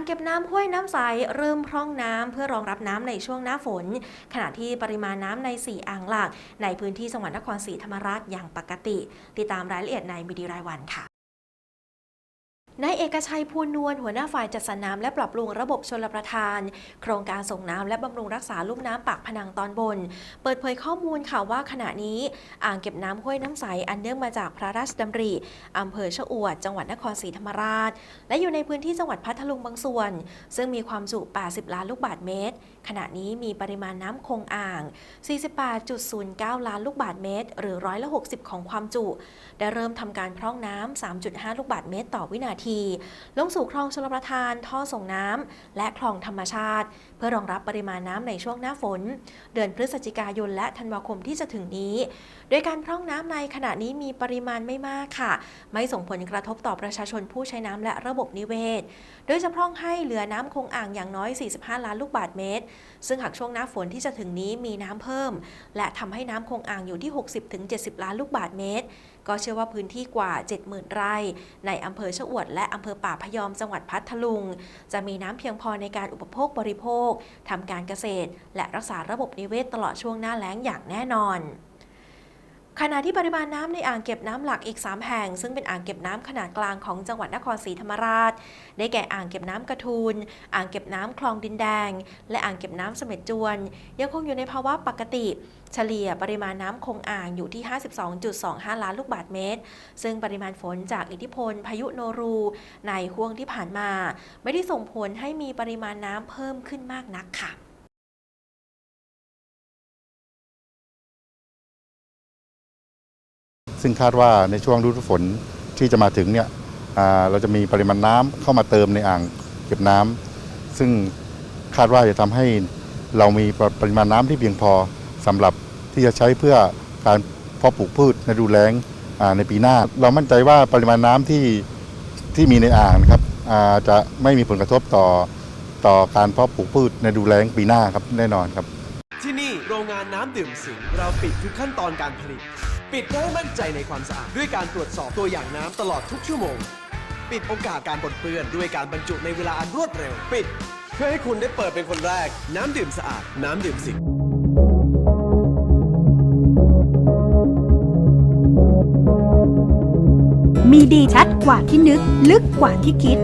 างเก็บน้ำห้วยน้ำใสเริ่มพร่องน้ำเพื่อรองรับน้ำในช่วงหน้าฝน ขณะที่ปริมาณน้ำใน 4 อ่างหลัก ในพื้นที่จังหวัดนครศรีธรรมราชอย่างปกติ ติดตามรายละเอียดในมิดีรายวันค่ะ นายเอกชัยพูนนวลหัวหน้าฝ่ายจัดสรรน้ำและปรับปรุงระบบชลประทาน โครงการส่งน้ำและบำรุงรักษาลุ่มน้ำปากพนังตอนบน เปิดเผยข้อมูลค่ะว่าขณะนี้อ่างเก็บน้ำห้วยน้ำใสอันเนื่องมาจากพระราชดำริอำเภอชะอวด จังหวัดนครศรีธรรมราช และอยู่ในพื้นที่จังหวัดพัทลุงบางส่วน ซึ่งมีความจุ 80 ล้านลูกบาศก์เมตร ขณะนี้มีปริมาณน้ำคงอ่าง 48.09 ล้านลูกบาศก์เมตร หรือร้อยละ60 ของความจุ ได้เริ่มทำการพร่องน้ำ3.5 ลูกบาศก์เมตร ต่อวินาทีลงสู่คลองชลประทาน ท่อส่งน้ำ และคลองธรรมชาติ เพื่อรองรับปริมาณน้ำในช่วงหน้าฝน เดือนพฤศจิกายนและธันวาคมที่จะถึงนี้ โดยการพร่องน้ำในขณะนี้มีปริมาณไม่มากค่ะ ไม่ส่งผลกระทบต่อประชาชนผู้ใช้น้ำและระบบนิเวศ โดยจะพร่องให้เหลือน้ำคงอ่างอย่างน้อย 45 ล้านลูกบาศก์เมตร ซึ่งหากช่วงหน้าฝนที่จะถึงนี้มีน้ำเพิ่ม และทำให้น้ำคงอ่างอยู่ที่ 60-70 ล้านลูกบาศก์เมตร ก็เชื่อว่าพื้นที่กว่า 70,000 ไร่ ในอำเภอชะอวดและและอำเภอป่าพยอมจังหวัดพัทลุง จะมีน้ำเพียงพอในการอุปโภคบริโภคทำการเกษตร และรักษาระบบนิเวศตลอดช่วงหน้าแล้งอย่างแน่นอน ขณะที่ปริมาณน้ำในอ่างเก็บน้ำหลักอีก 3 แห่ง ซึ่งเป็นอ่างเก็บน้ำขนาดกลางของจังหวัดนครศรีธรรมราช ได้แก่อ่างเก็บน้ำกระทูลอ่างเก็บน้ำคลองดินแดง และอ่างเก็บน้ำเสม็ดจวน ยังคงอยู่ในภาวะปกติ เฉลี่ยปริมาณน้ำคงอ่างอยู่ที่ 52.25 ล้านลูกบาศก์เมตร ซึ่งปริมาณฝนจากอิทธิพล พายุโนรู ในห่วงที่ผ่านมา ไม่ได้ส่งผลให้มีปริมาณน้ำเพิ่มขึ้นมากนักค่ะ ซึ่งคาดว่าในช่วงฤดูฝนที่จะมาถึงเนี่ยเราจะมีปริมาณน้ำเข้ามาเติมในอ่างเก็บน้ำซึ่งคาดว่าจะทำให้เรามีปริมาณน้ำที่เพียงพอสำหรับที่จะใช้เพื่อการเพาะปลูกพืชในดูแล้งในปีหน้า เรามั่นใจว่าปริมาณน้ำที่ที่มีในอ่างนะครับจะไม่มีผลกระทบต่อต่อการเพาะปลูกพืชในดูแล้งปีหน้าครับแน่นอนครับ ที่นี่โรงงานน้ำดื่มสิงเราปิดทุกขั้นตอนการผลิต ปิดเพื่อให้มั่นใจในความสะอาด ด้วยการตรวจสอบตัวอย่างน้ำตลอดทุกชั่วโมง ปิดโอกาสการปนเปื้อนด้วยการบรรจุในเวลาอันรวดเร็ว ปิด เพื่อให้คุณได้เปิดเป็นคนแรก น้ำดื่มสะอาด น้ำดื่มสิงมีดีชัดกว่าที่นึก ลึกกว่าที่คิด